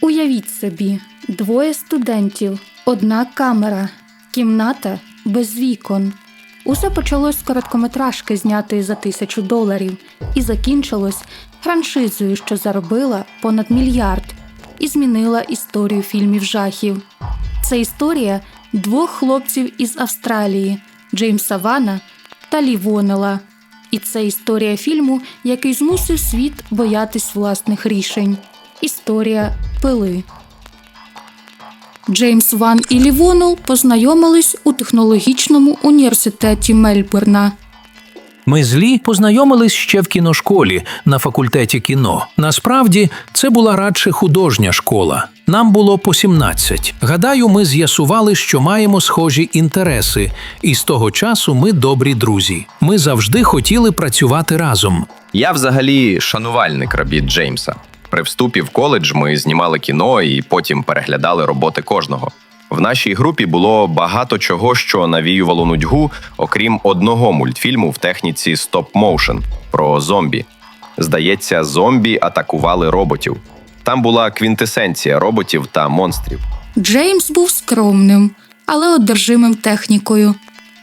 Уявіть собі, двоє студентів, одна камера, кімната без вікон. Усе почалось з короткометражки, знятої за тисячу доларів, і закінчилось франшизою, що заробила понад мільярд, і змінила історію фільмів жахів. Це історія двох хлопців із Австралії Джеймса Вана та Лі Вонела. І це історія фільму, який змусив світ боятись власних рішень. Історія пили. Джеймс Ван і Лівонел познайомились у технологічному університеті Мельбурна. Ми з Лі познайомились ще в кіношколі на факультеті кіно. Насправді це була радше художня школа. Нам було по 17. Гадаю, ми з'ясували, що маємо схожі інтереси, і з того часу ми добрі друзі. Ми завжди хотіли працювати разом. Я взагалі шанувальник робіт Джеймса. При вступі в коледж ми знімали кіно і потім переглядали роботи кожного. В нашій групі було багато чого, що навіювало нудьгу, окрім одного мультфільму в техніці стоп-моушен про зомбі. Здається, зомбі атакували роботів. Там була квінтесенція роботів та монстрів. Джеймс був скромним, але одержимим технікою.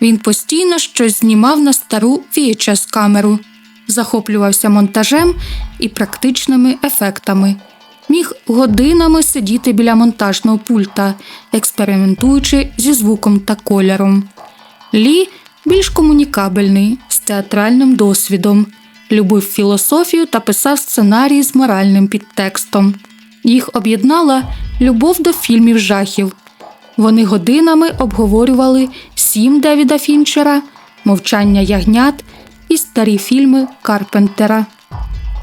Він постійно щось знімав на стару VHS камеру, захоплювався монтажем і практичними ефектами. Міг годинами сидіти біля монтажного пульта, експериментуючи зі звуком та кольором. Лі більш комунікабельний, з театральним досвідом, любив філософію та писав сценарії з моральним підтекстом. Їх об'єднала любов до фільмів жахів. Вони годинами обговорювали сім Девіда Фінчера, мовчання ягнят і старі фільми Карпентера.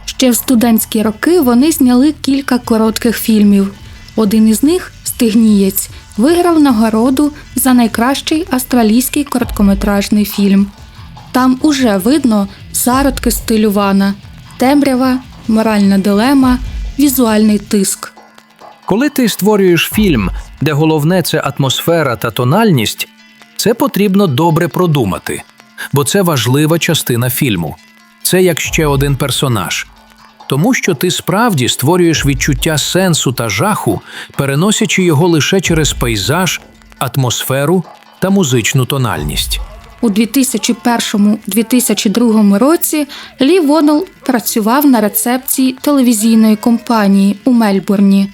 Ще в студентські роки вони зняли кілька коротких фільмів. Один із них Стигнієць виграв нагороду за найкращий австралійський короткометражний фільм. Там уже видно зародки стилю Вана, темрява, моральна дилема, візуальний тиск. Коли ти створюєш фільм, де головне це атмосфера та тональність, це потрібно добре продумати, бо це важлива частина фільму. Це як ще один персонаж. Тому що ти справді створюєш відчуття сенсу та жаху, переносячи його лише через пейзаж, атмосферу та музичну тональність. У 2001-2002 році Лі Вонел працював на рецепції телевізійної компанії у Мельбурні.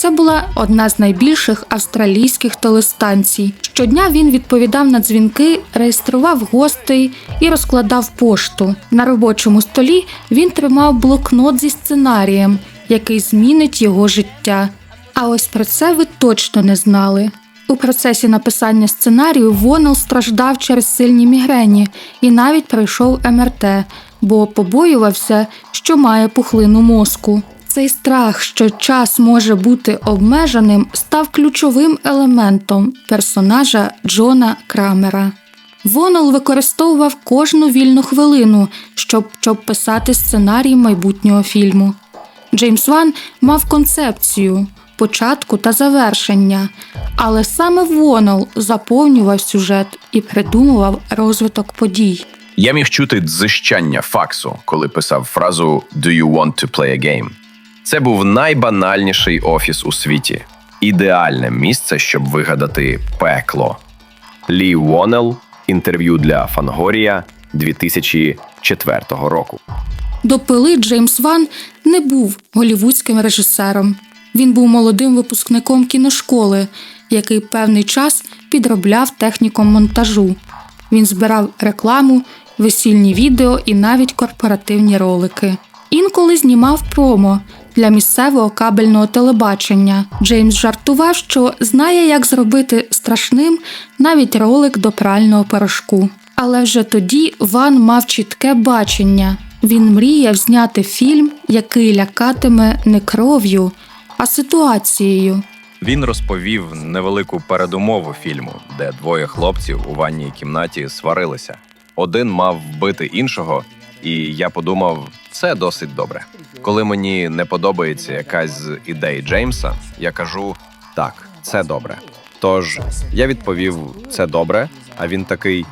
Це була одна з найбільших австралійських телестанцій. Щодня він відповідав на дзвінки, реєстрував гостей і розкладав пошту. На робочому столі він тримав блокнот зі сценарієм, який змінить його життя. А ось про це ви точно не знали. У процесі написання сценарію Вонел страждав через сильні мігрені і навіть пройшов МРТ, бо побоювався, що має пухлину мозку. Цей страх, що час може бути обмеженим, став ключовим елементом персонажа Джона Крамера. Вонел використовував кожну вільну хвилину, щоб, щоб писати сценарій майбутнього фільму. Джеймс Ван мав концепцію початку та завершення, але саме Вонел заповнював сюжет і придумував розвиток подій. Я міг чути дзищання факсу, коли писав фразу «Do you want to play a game?». Це був найбанальніший офіс у світі, ідеальне місце, щоб вигадати пекло. Лі Вонел, інтерв'ю для Фангорія 2004 року. До пили Джеймс Ван не був голівудським режисером. Він був молодим випускником кіношколи, який певний час підробляв техніком монтажу. Він збирав рекламу, весільні відео і навіть корпоративні ролики. Інколи знімав промо для місцевого кабельного телебачення. Джеймс жартував, що знає, як зробити страшним навіть ролик до прального порошку. Але вже тоді Ван мав чітке бачення. Він мріяв зняти фільм, який лякатиме не кров'ю, а ситуацією. Він розповів невелику передумову фільму, де двоє хлопців у ванній кімнаті сварилися. Один мав вбити іншого, і я подумав, це досить добре. Коли мені не подобається якась з ідей Джеймса, я кажу так, це добре. Тож я відповів це добре, а він такий: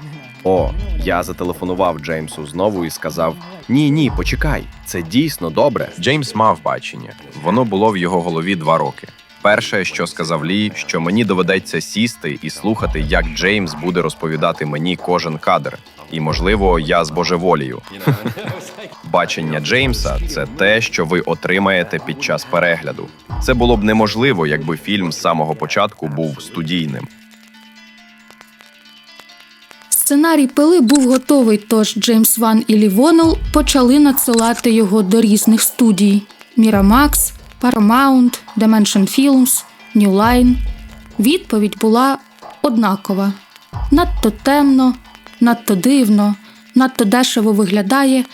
О, я зателефонував Джеймсу знову і сказав: Ні, ні, почекай, це дійсно добре. Джеймс мав бачення. Воно було в його голові два роки. Перше, що сказав Лі, що мені доведеться сісти і слухати, як Джеймс буде розповідати мені кожен кадр. І, можливо, я збожеволію. Бачення Джеймса це те, що ви отримаєте під час перегляду. Це було б неможливо, якби фільм з самого початку був студійним. Сценарій пили був готовий, тож Джеймс Ван і Лі Вонел почали надсилати його до різних студій: Miramax, Paramount, Dimension Films, New Line. Відповідь була однакова: надто темно, надто дивно, надто дешево виглядає.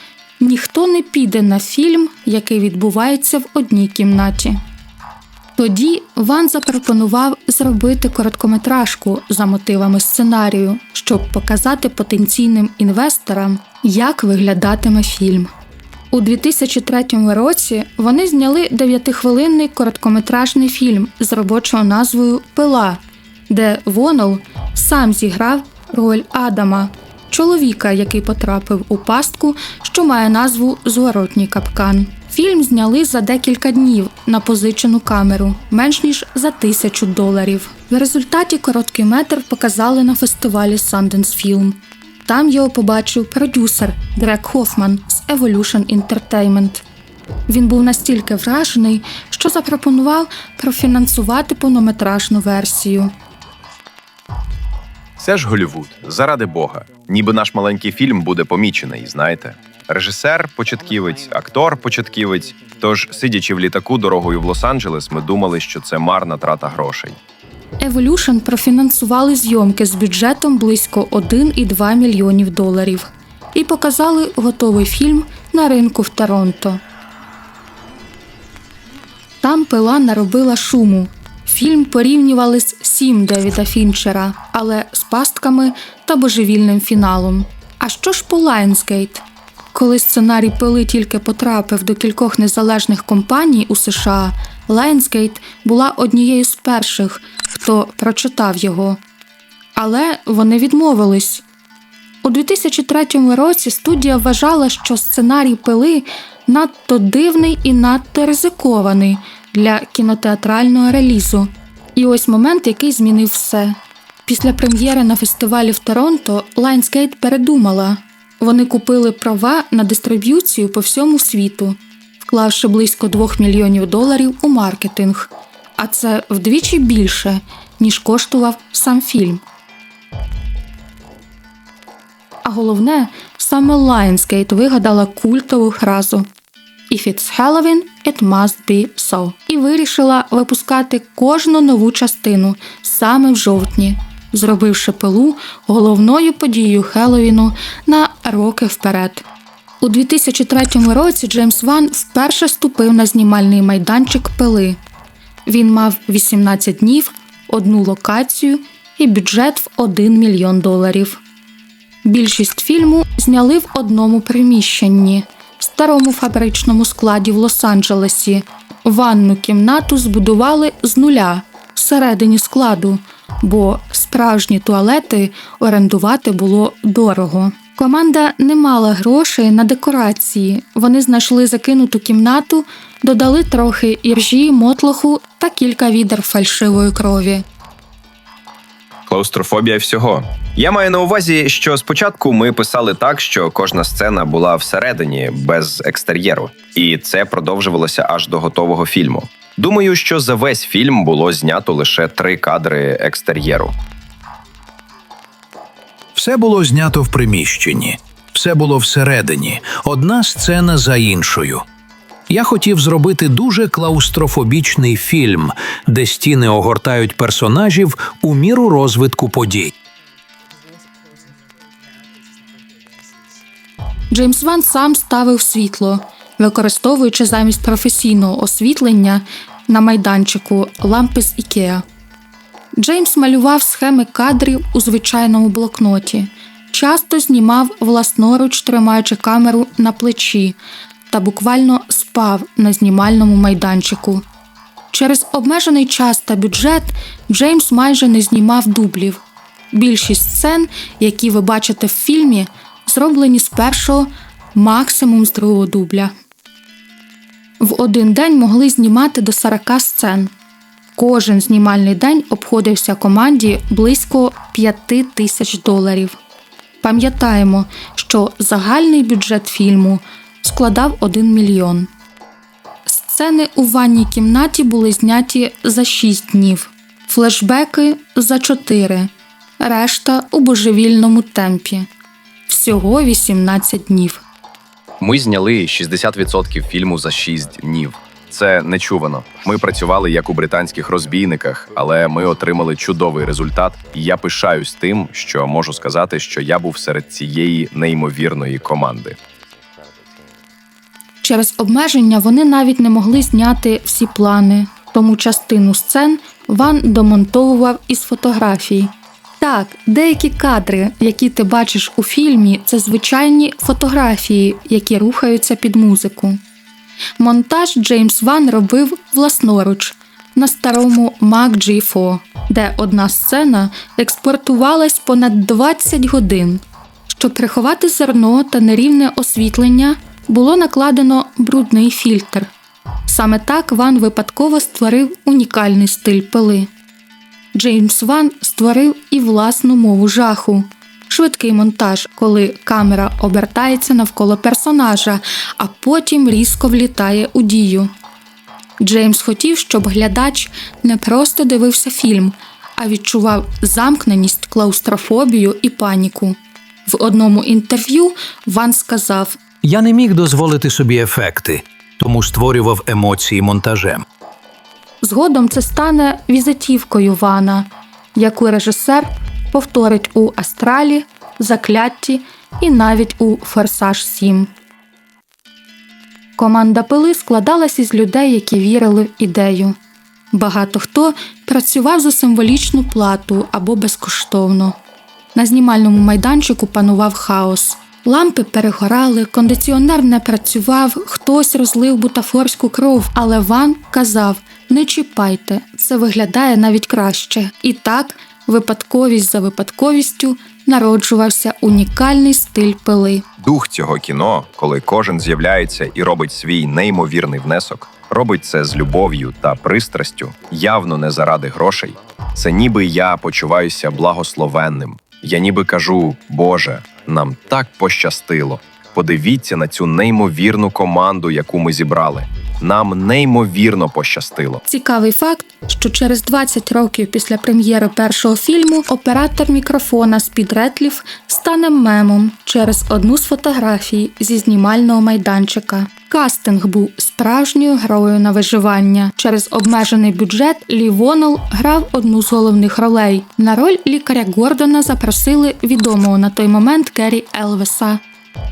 Ніхто не піде на фільм, який відбувається в одній кімнаті. Тоді Ван запропонував зробити короткометражку за мотивами сценарію, щоб показати потенційним інвесторам, як виглядатиме фільм. У 2003 році вони зняли дев'ятихвилинний короткометражний фільм з робочою назвою Пила, де Вонол сам зіграв роль Адама, чоловіка, який потрапив у пастку, що має назву Зворотній капкан. Фільм зняли за декілька днів на позичену камеру, менш ніж за тисячу доларів. В результаті короткий метр показали на фестивалі Sundance Film. Там його побачив продюсер Грег Хофман з Evolution Entertainment. Він був настільки вражений, що запропонував профінансувати повнометражну версію. Це ж Голівуд, заради Бога. Ніби наш маленький фільм буде помічений, знаєте. Режисер початківець, актор початківець. Тож, сидячи в літаку дорогою в Лос-Анджелес, ми думали, що це марна трата грошей. Evolution профінансували зйомки з бюджетом близько 1,2 мільйонів доларів і показали готовий фільм на ринку в Торонто. Там пила наробила шуму. Фільм порівнювали з сім Девіда Фінчера, але з пастками та божевільним фіналом. А що ж по Lionsgate? Коли сценарій пили тільки потрапив до кількох незалежних компаній у США, Lionsgate була однією з перших, хто прочитав його. Але вони відмовились. У 2003 році студія вважала, що сценарій пили надто дивний і надто ризикований для кінотеатрального релізу. І ось момент, який змінив все. Після прем'єри на фестивалі в Торонто Lionsgate передумала. Вони купили права на дистриб'юцію по всьому світу, вклавши близько 2 мільйонів доларів у маркетинг. А це вдвічі більше, ніж коштував сам фільм. А головне, саме Lionsgate вигадала культову фразу If it's Halloween, it must be so. І вирішила випускати кожну нову частину саме в жовтні, зробивши пилу головною подією Хеллоуіну на роки вперед. У 2003 році Джеймс Ван вперше ступив на знімальний майданчик пили. Він мав 18 днів, одну локацію і бюджет в 1 мільйон доларів. Більшість фільму зняли в одному приміщенні старому фабричному складі в Лос-Анджелесі. Ванну кімнату збудували з нуля всередині складу, бо справжні туалети орендувати було дорого. Команда не мала грошей на декорації. Вони знайшли закинуту кімнату, додали трохи іржі, мотлоху та кілька відер фальшивої крові. Клаустрофобія всього. Я маю на увазі, що спочатку ми писали так, що кожна сцена була всередині, без екстер'єру, і це продовжувалося аж до готового фільму. Думаю, що за весь фільм було знято лише три кадри екстер'єру. Все було знято в приміщенні, все було всередині, одна сцена за іншою. Я хотів зробити дуже клаустрофобічний фільм, де стіни огортають персонажів у міру розвитку подій. Джеймс Ван сам ставив світло, використовуючи замість професійного освітлення на майданчику лампи з Ікеа. Джеймс малював схеми кадрів у звичайному блокноті, часто знімав власноруч, тримаючи камеру на плечі, та буквально спав на знімальному майданчику. Через обмежений час та бюджет Джеймс майже не знімав дублів. Більшість сцен, які ви бачите в фільмі, зроблені з першого, максимум з другого дубля. В один день могли знімати до 40 сцен. Кожен знімальний день обходився команді близько 5 тисяч доларів. Пам'ятаємо, що загальний бюджет фільму складав 1 мільйон. Сцени у ванній кімнаті були зняті за 6 днів, флешбеки за 4, решта у божевільному темпі. Всього 18 днів. Ми зняли 60% фільму за 6 днів. Це нечувано. Ми працювали як у британських розбійниках, але ми отримали чудовий результат. І я пишаюсь тим, що можу сказати, що я був серед цієї неймовірної команди. Через обмеження вони навіть не могли зняти всі плани, тому частину сцен Ван домонтовував із фотографій. Так, деякі кадри, які ти бачиш у фільмі, це звичайні фотографії, які рухаються під музику. Монтаж Джеймс Ван робив власноруч на старому Mac G4, де одна сцена експортувалась понад 20 годин. Щоб приховати зерно та нерівне освітлення, було накладено брудний фільтр. Саме так Ван випадково створив унікальний стиль пили. Джеймс Ван створив і власну мову жаху. Швидкий монтаж, коли камера обертається навколо персонажа, а потім різко влітає у дію. Джеймс хотів, щоб глядач не просто дивився фільм, а відчував замкненість, клаустрофобію і паніку. В одному інтерв'ю Ван сказав: Я не міг дозволити собі ефекти, тому створював емоції монтажем. Згодом це стане візитівкою Вана, яку режисер повторить у Астралі, Заклятті і навіть у Форсаж 7. Команда пили складалась із людей, які вірили в ідею. Багато хто працював за символічну плату або безкоштовно. На знімальному майданчику панував хаос. Лампи перегорали, кондиціонер не працював, хтось розлив бутафорську кров, але Ван казав: не чіпайте, це виглядає навіть краще. І так, випадковість за випадковістю народжувався унікальний стиль пили. Дух цього кіно, коли кожен з'являється і робить свій неймовірний внесок, робить це з любов'ю та пристрастю, явно не заради грошей. Це ніби я почуваюся благословенним. Я ніби кажу, Боже, нам так пощастило. Подивіться на цю неймовірну команду, яку ми зібрали. Нам неймовірно пощастило. Цікавий факт, що через 20 років після прем'єри першого фільму оператор мікрофона Спід Ретлів стане мемом через одну з фотографій зі знімального майданчика. Кастинг був справжньою грою на виживання. Через обмежений бюджет Лі Вонел грав одну з головних ролей. На роль лікаря Гордона запросили відомого на той момент Керрі Елвеса.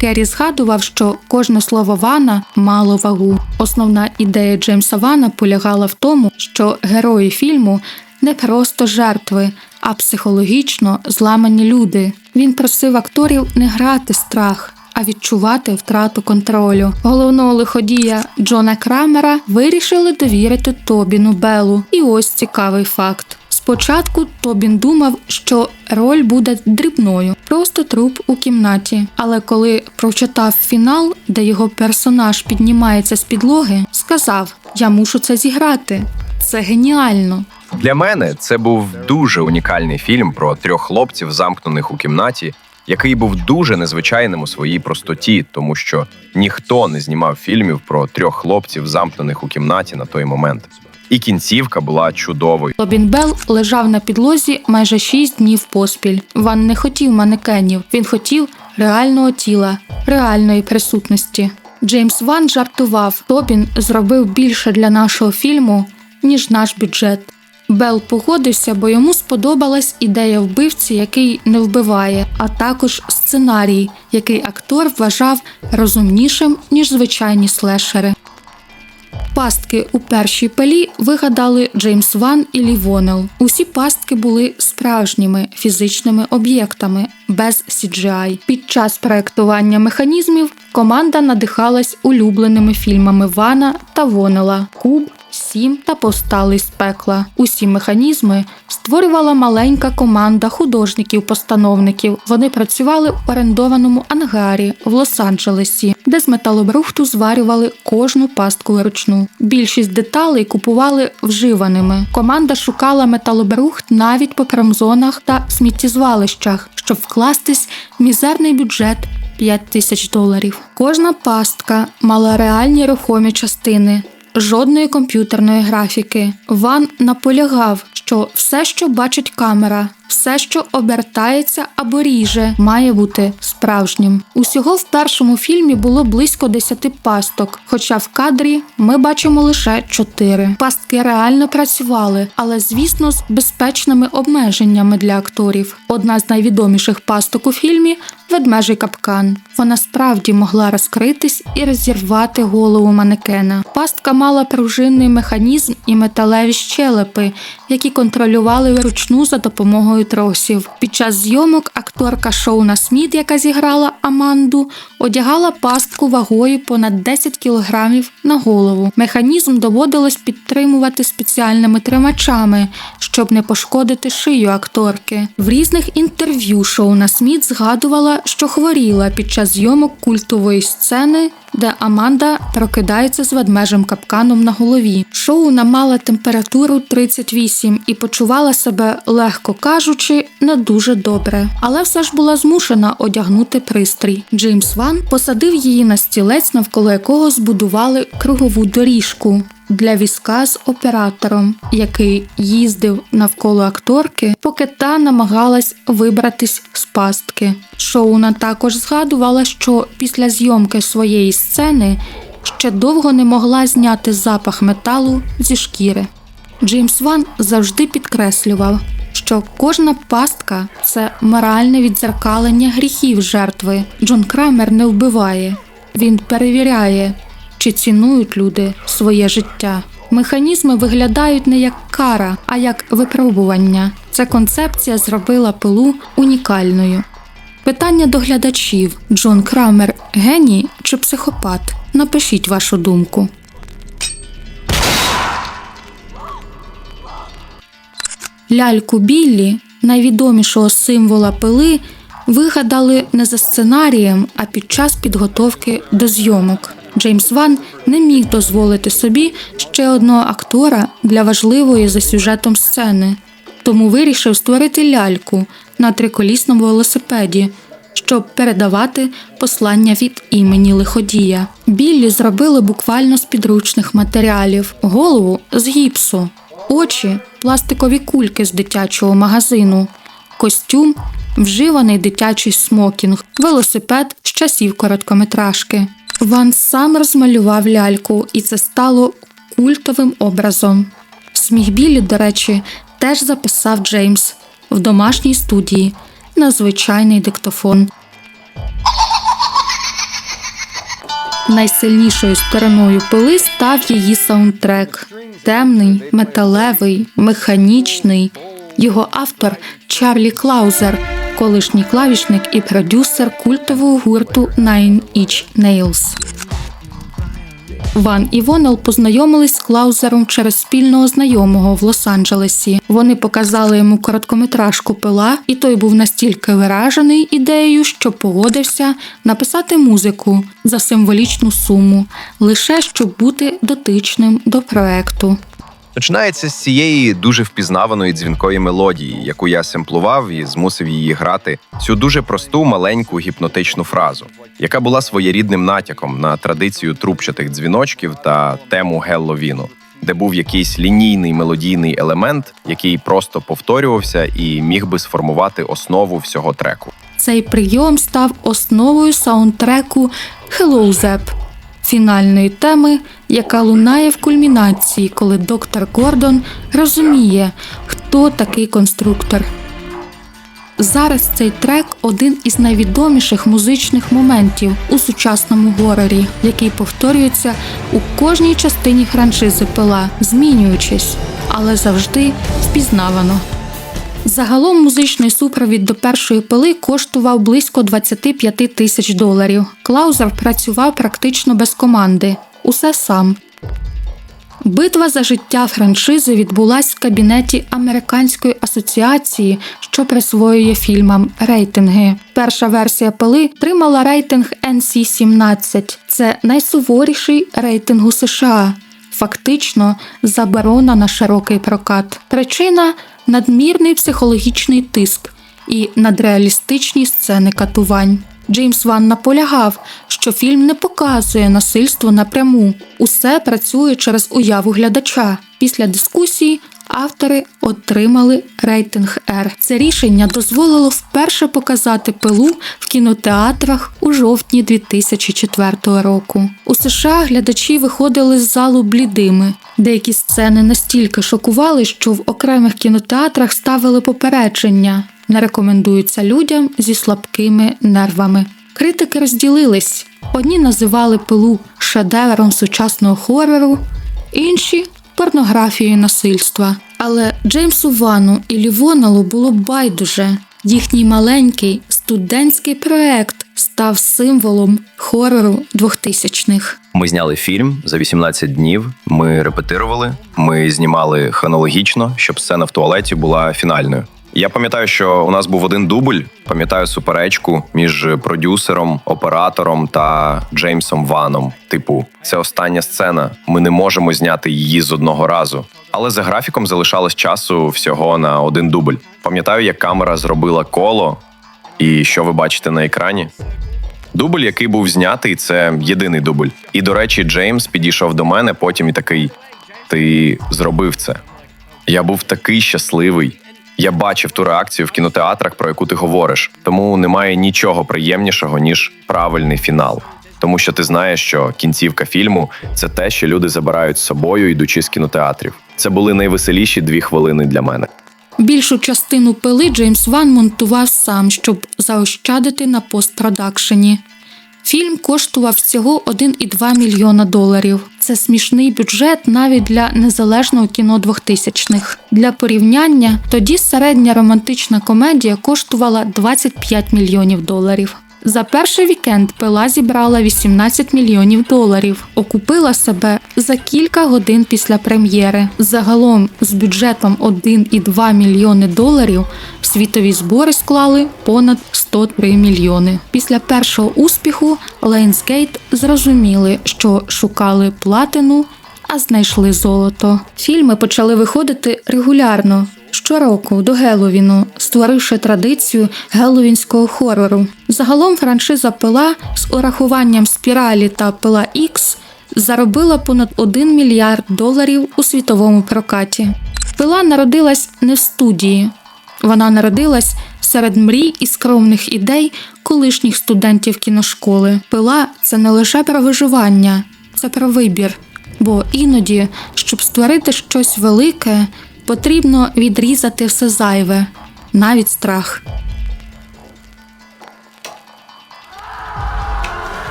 Керрі згадував, що кожне слово Вана мало вагу. Основна ідея Джеймса Вана полягала в тому, що герої фільму не просто жертви, а психологічно зламані люди. Він просив акторів не грати страх. А відчувати втрату контролю. Головного лиходія Джона Крамера вирішили довірити Тобіну Беллу. І ось цікавий факт. Спочатку Тобін думав, що роль буде дрібною, просто труп у кімнаті. Але коли прочитав фінал, де його персонаж піднімається з підлоги, сказав: Я мушу це зіграти. Це геніально. Для мене це був дуже унікальний фільм про трьох хлопців, замкнених у кімнаті, який був дуже незвичайним у своїй простоті, тому що ніхто не знімав фільмів про трьох хлопців, замкнених у кімнаті на той момент. І кінцівка була чудовою. Тобін Белл лежав на підлозі майже шість днів поспіль. Ван не хотів манекенів, він хотів реального тіла, реальної присутності. Джеймс Ван жартував: Тобін зробив більше для нашого фільму, ніж наш бюджет. Белл погодився, бо йому сподобалась ідея вбивці, який не вбиває, а також сценарій, який актор вважав розумнішим, ніж звичайні слешери. Пастки у першій пелі вигадали Джеймс Ван і Лі Вонел. Усі пастки були справжніми фізичними об'єктами без CGI. Під час проектування механізмів команда надихалась улюбленими фільмами Вана та Вонела Куб, Сім та повстали з пекла. Усі механізми створювала маленька команда художників-постановників. Вони працювали в орендованому ангарі в Лос-Анджелесі, де з металобрухту зварювали кожну пастку вручну. Більшість деталей купували вживаними. Команда шукала металобрухт навіть по промзонах та сміттєзвалищах, щоб вкластись в мізерний бюджет 5 тисяч доларів. Кожна пастка мала реальні рухомі частини. Жодної комп'ютерної графіки. Ван наполягав, що все, що бачить камера, все, що обертається або ріже, має бути справжнім. Усього в першому фільмі було близько 10 пасток, хоча в кадрі ми бачимо лише 4. Пастки реально працювали, але звісно з безпечними обмеженнями для акторів. Одна з найвідоміших пасток у фільмі ведмежий капкан. Вона справді могла розкритись і розірвати голову манекена. Пастка мала пружинний механізм і металеві щелепи, які контролювали вручну за допомогою тросів. Під час зйомок акторка Шоуна Сміт, яка зіграла Аманду, одягала пастку вагою понад 10 кілограмів на голову. Механізм доводилось підтримувати спеціальними тримачами, щоб не пошкодити шию акторки. В різних інтерв'ю Шоуна Сміт згадувала, що хворіла під час зйомок культової сцени, де Аманда прокидається з ведмежим капканом на голові. Шоуна мала температуру 38 і почувала себе, легко кажучи, не дуже добре, але все ж була змушена одягнути пристрій. Джеймс Ван посадив її на стілець, навколо якого збудували кругову доріжку. Для візка з оператором, який їздив навколо акторки, поки та намагалась вибратись з пастки. Шоуна також згадувала, що після зйомки своєї сцени ще довго не могла зняти запах металу зі шкіри. Джеймс Ван завжди підкреслював, що кожна пастка це моральне відзеркалення гріхів жертви. Джон Крамер не вбиває, він перевіряє, чи цінують люди своє життя. Механізми виглядають не як кара, а як випробування. Ця концепція зробила пилу унікальною. Питання до глядачів: Джон Крамер геній чи психопат? Напишіть вашу думку. Ляльку Біллі, найвідомішого символа пили, вигадали не за сценарієм, а під час підготовки до зйомок. Джеймс Ван не міг дозволити собі ще одного актора для важливої за сюжетом сцени, тому вирішив створити ляльку на триколісному велосипеді, щоб передавати послання від імені лиходія. Біллі зробили буквально з підручних матеріалів, голову з гіпсу, очі пластикові кульки з дитячого магазину, костюм вживаний дитячий смокінг, велосипед з часів короткометражки. Ван сам розмалював ляльку, і це стало культовим образом. Сміх Біллі, до речі, теж записав Джеймс в домашній студії на звичайний диктофон. Найсильнішою стороною пили став її саундтрек. Темний, металевий, механічний. Його автор Чарлі Клаузер, колишній клавішник і продюсер культового гурту Nine Inch Nails. Ван і Вонел познайомились з Клаузером через спільного знайомого в Лос-Анджелесі. Вони показали йому короткометражку пила, і той був настільки виражений ідеєю, що погодився написати музику за символічну суму, лише щоб бути дотичним до проекту. Починається з цієї дуже впізнаваної дзвінкої мелодії, яку я семплував і змусив її грати цю дуже просту маленьку гіпнотичну фразу, яка була своєрідним натяком на традицію трубчатих дзвіночків та тему Гелловіну, де був якийсь лінійний мелодійний елемент, який просто повторювався і міг би сформувати основу всього треку. Цей прийом став основою саундтреку Hello Zep, фінальної теми, яка лунає в кульмінації, коли доктор Гордон розуміє, хто такий конструктор. Зараз цей трек один із найвідоміших музичних моментів у сучасному горорі, який повторюється у кожній частині франшизи пила, змінюючись, але завжди впізнавано. Загалом музичний супровід до першої пили коштував близько 25 тисяч доларів. Клаузер працював практично без команди, усе сам. Битва за життя франшизи відбулась в кабінеті Американської асоціації, що присвоює фільмам рейтинги. Перша версія пили тримала рейтинг NC-17. Це найсуворіший рейтинг у США. Фактично заборона на широкий прокат. Причина надмірний психологічний тиск і надреалістичні сцени катувань. Джеймс Ван наполягав, що фільм не показує насильство напряму, усе працює через уяву глядача. Після дискусії автори отримали рейтинг R. Це рішення дозволило вперше показати пилу в кінотеатрах у жовтні 2004 року. У США глядачі виходили з залу блідими. Деякі сцени настільки шокували, що в окремих кінотеатрах ставили попередження. Не рекомендується людям зі слабкими нервами. Критики розділились: одні називали пилу шедевром сучасного хорору, інші порнографією насильства. Але Джеймсу Вану і Лівоналу було байдуже. Їхній маленький студентський проект став символом хорору 2000-х. Ми зняли фільм за 18 днів. Ми репетирували, ми знімали хронологічно, щоб сцена в туалеті була фінальною. Я пам'ятаю, що у нас був один дубль. Пам'ятаю суперечку між продюсером, оператором та Джеймсом Ваном. Типу, це остання сцена. Ми не можемо зняти її з одного разу. Але за графіком залишалось часу всього на один дубль. Пам'ятаю, як камера зробила коло, і що ви бачите на екрані. Дубль, який був знятий, це єдиний дубль. І до речі, Джеймс підійшов до мене потім і такий: Ти зробив це. Я був такий щасливий. Я бачив ту реакцію в кінотеатрах, про яку ти говориш. Тому немає нічого приємнішого, ніж правильний фінал. Тому що ти знаєш, що кінцівка фільму це те, що люди забирають з собою, йдучи з кінотеатрів. Це були найвеселіші дві хвилини для мене. Більшу частину пили Джеймс Ван монтував сам, щоб заощадити на постпродакшені. Фільм коштував всього 1,2 мільйона доларів. Це смішний бюджет навіть для незалежного кіно 2000-х. Для порівняння тоді середня романтична комедія коштувала 25 мільйонів доларів. За перший вікенд пила зібрала 18 мільйонів доларів, окупила себе за кілька годин після прем'єри. Загалом з бюджетом 1,2 мільйони доларів світові збори склали понад 103 мільйони. Після першого успіху Lionsgate зрозуміли, що шукали платину, а знайшли золото. Фільми почали виходити регулярно. Щороку до Геловіну, створивши традицію геловінського хорору. Загалом франшиза Пила з урахуванням спіралі та Пила Ікс заробила понад 1 мільярд доларів у світовому прокаті. Пила народилась не в студії, вона народилась серед мрій і скромних ідей колишніх студентів кіношколи. Пила це не лише про виживання, це про вибір. Бо іноді, щоб створити щось велике, потрібно відрізати все зайве, навіть страх.